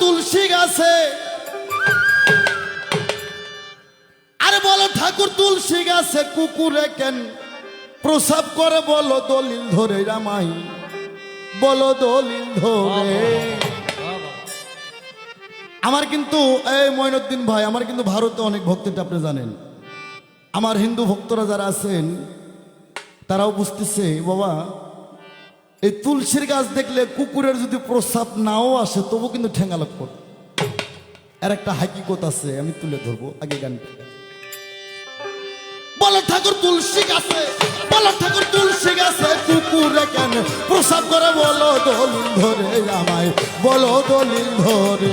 তুলসী গাছে। আরে বলো, ঠাকুর তুলসী গাছে কুকুরে কেন প্রসাব করে বলো, দলিল ধরে রামাই। বলো, দলিল ধরে। আমার কিন্তু, এই মঈনুদ্দিন ভাই, আমার কিন্তু ভারতে অনেক ভক্তটা আপনি জানেন। আমার হিন্দু ভক্তরা যারা আছেন, তারাও বুঝতেছে, বাবা এই তুলসীর গাছ দেখলে কুকুরের যদি প্রস্রাব নাও আসে, তবু কিন্তু ঠেঙ্গালাপ করে আর একটা হাকিকত আছে, আমি তুলে ধরবো, আগে গানটা বলো ঠাকুর তুলসী গাছে, বলো ঠাকুর তুলসী গাছে কুকুরে কেন প্রসাব করে? বলো দলিল ধরে আমায়, বলো দলিল ধরে।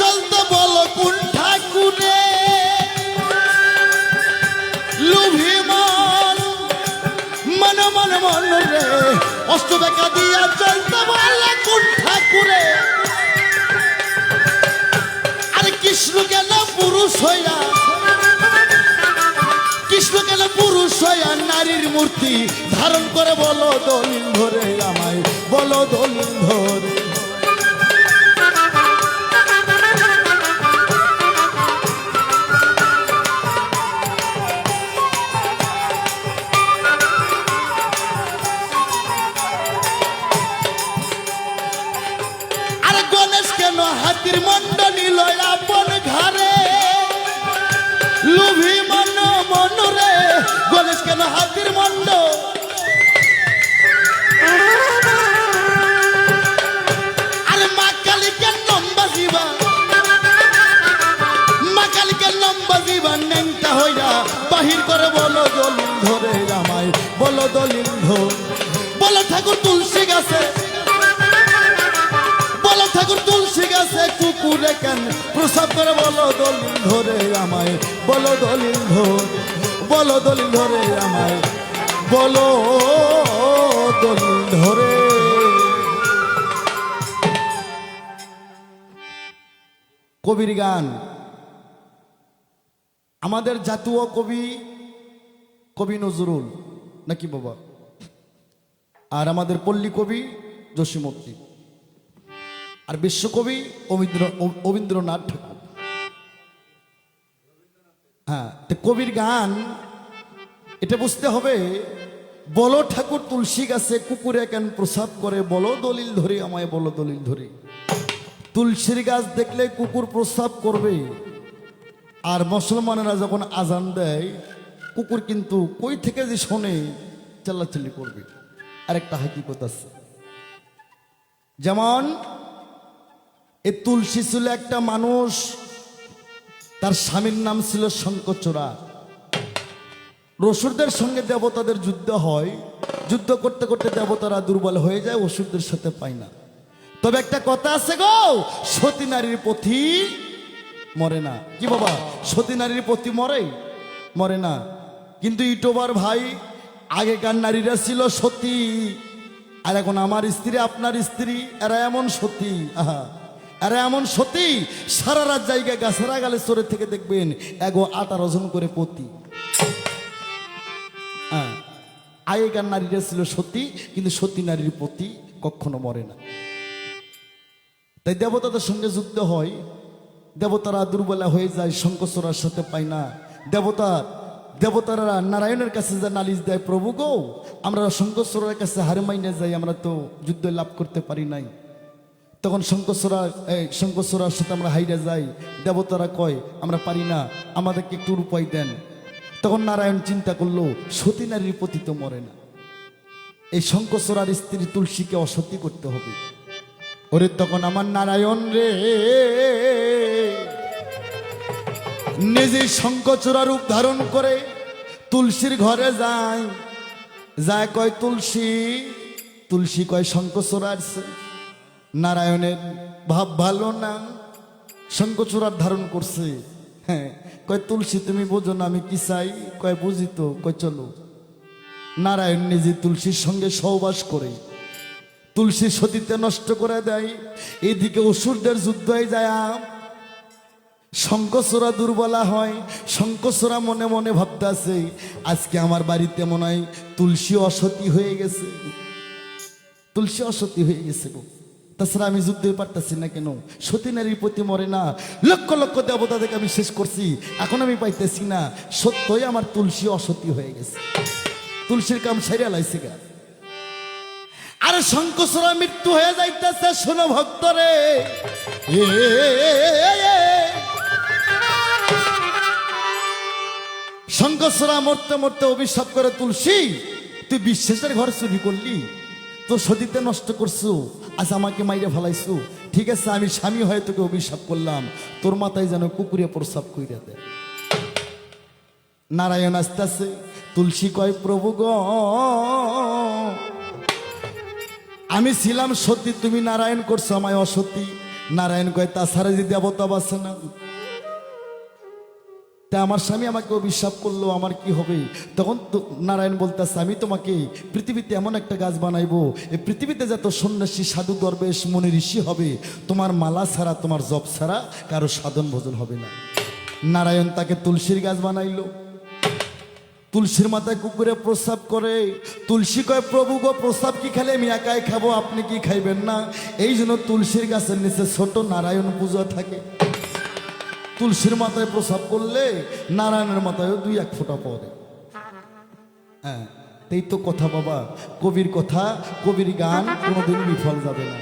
চলতে বলো কোন ঠাকুরে? লুভি মন মন মন মন রে অষ্ট বেকা দিয়া চলতে বলো কোন ঠাকুরে? আরে কৃষ্ণ কেন পুরুষ হইয়া, কৃষ্ণ কেন পুরুষ হইয়া নারীর মূর্তি ধারণ করে বলো দলিল ধরে আমায়, বলো দলিল ধরে। আরে কেন হাতির মন্ড নিল আপন ঘরে লুভি মন মন রে গণেশ কেন হাতির মন্ড? মা কালী কেন জীবা মা কালী কেন লম্বা জীবা নেংটা হইয়া বাহির করে বলো দলিল ধরে আমায় বলো দলিল ধর। বলো ঠাকুর তুলসী গাছে কুকুরে কেন প্রসাব করে বলো দলিল ধরে আমায় বলো দলিল ধরে বলো দলিল ধরে আমায় বলো দলিল ধরে। কবির গান। আমাদের জাতীয় কবি কবি নজরুল। নাকি বাবা? আর আমাদের পল্লী কবি জসীমূর্তি আর বিশ্বকবি অবীন্দ্র অবীন্দ্রনাথ ঠাকুর। হ্যাঁ তো কবির গান, এটা বুঝতে হবে, বলো ঠাকুর তুলসী গাছে কুকুরে কেন প্রসাব করে, বলো দলিল ধরে, আমায় বলো দলিল ধরে। তুলসীর গাছ দেখলে কুকুর প্রস্রাব করবে, আর মুসলমানেরা যখন আজান দেয়, কুকুর কিন্তু কই থেকে যে শোনে, চেল্লাচিল্লি করবে। আরেকটা হাকিকত আছে। যেমন এ তুলসী ছিল একটা মানুষ। তার স্বামীর নাম ছিল শঙ্কচোরা রসুরদের সঙ্গে দেবতাদের যুদ্ধ হয়। যুদ্ধ করতে করতে দেবতারা দুর্বল হয়ে যায়, অসুরদের সাথে পায় না। তবে একটা কথা আছে গো, সতী নারীর পথি মরে না। কি বাবা, সতী নারীর পথি মরে? মরে না। কিন্তু ইটোবার ভাই, আগেকার নারীরা ছিল সতী। আর এখন আমার স্ত্রী, আপনার স্ত্রী, এরা এমন সতী। আহা। এরা এমন সতী সারা রাত জায়গায় গাছেরা গালে চরে থেকে দেখবেন এগো আঠারো জন করে পতি। হ্যাঁ আগেকার নারীরা ছিল সতী, কিন্তু সতী নারীর প্রতি কখনো মরে না। তাই দেবতাদের সঙ্গে যুদ্ধ হয়, দেবতারা দুর্বলা হয়ে যায় শঙ্কচূড়ার সাথে পায় না। দেবতা, দেবতারা নারায়ণের কাছে যা নালিশ দেয়, প্রভু গো, আমরা শঙ্কচূড়ার কাছে হার মাইনে যাই, আমরা তো যুদ্ধ লাভ করতে পারি নাই। তখন শঙ্কচূড়া এই শঙ্কচূড়ার সাথে আমরা হাইরে যাই। দেবতারা কয়, আমরা পারি না, আমাদেরকে একটু উপায় দেন। তখন নারায়ণ চিন্তা করল, সতী নারীর প্রতি তো মরে না। এই শঙ্কচূড়ার স্ত্রী তুলসীকে অসতী করতে হবে। ওরে তখন আমার নারায়ণ রে, নিজে শঙ্কচূড়া রূপ ধারণ করে তুলসীর ঘরে যায়। যায় কয়, তুলসী তুলসী কয় শঙ্কচূড়া আসছে নারায়ণের ভাব ভালো না। শঙ্কচূড়ার ধারণ করছে। হ্যাঁ কয় তুলসী তুমি বোঝো না, আমি কি চাই? কয় বুঝি তো, কয় চলো। নারায়ণ নিজে তুলসীর সঙ্গে সহবাস করে। তুলসী সতীতে নষ্ট করে দেয়। এদিকে অসুরদের যুদ্ধ হয়ে যায় শঙ্কচূড়া দুর্বলা হয় শঙ্কচূড়া মনে মনে ভাবতে আছে, আজকে আমার বাড়িতে মনে হয় তুলসী অসতী হয়ে গেছে। তুলসী অসতী হয়ে গেছে গো। তাছাড়া আমি যুদ্ধ পারতেছি না কেন? সতী নারীর প্রতি মরে না। লক্ষ লক্ষ দেবতা থেকে আমি শেষ করছি। এখন আমি পাইতেছি না। সত্যই আমার তুলসী অসতী হয়ে গেছে। তুলসীর কাম সারিয়া লাইছে গা। আরে শঙ্কসরা মৃত্যু হয়ে যাইতেছে, শোনো ভক্তরে। শঙ্কসরা মরতে মরতে অভিশাপ করে তুলসী, তুই বিশ্বাসের ঘর চুরি করলি? তো সতীতে নষ্ট করছ, আজ আমাকে মাইরে ফেলাইছো। ঠিক আছে, আমি স্বামী হয়ে তোকে অভিশাপ করলাম। তোর মাথায় যেন কুকুরে প্রসাব কইরা দেয়। নারায়ণ আস্তে আস্তে তুলসী কয়, প্রভু গ, আমি ছিলাম সতী, তুমি নারায়ণ করছ আমায় অসতী। নারায়ণ কয়, তাছাড়া যে দেবতা বাসে না? তা আমার স্বামী আমাকে অভিশাপ করল, আমার কি হবে? তখন নারায়ণ বলতেছে, আমি তোমাকে পৃথিবীতে এমন একটা গাছ বানাইবো, এই পৃথিবীতে যত সন্ন্যাসী, সাধু, দরবেশ, মনে, ঋষি হবে, তোমার মালা ছাড়া, তোমার জপ ছাড়া কারও সাধন ভোজন হবে না। নারায়ণ তাকে তুলসীর গাছ বানাইলো। তুলসীর মাথায় কুকুরে প্রস্রাব করে। তুলসী কয়, প্রভু গো, প্রস্রাব কি খেলে? আমি একাই খাব, আপনি কি খাইবেন না? এই জন্য তুলসীর গাছের নিচে ছোট নারায়ণ পুজো থাকে। তুলসীর মাথায় প্রসাব করলে নারায়ণের মাথায়ও দুই এক ফোঁটা পরে হ্যাঁ এই তো কথা বাবা, কবির কথা, কবির গান কোনোদিন বিফল যাবে না।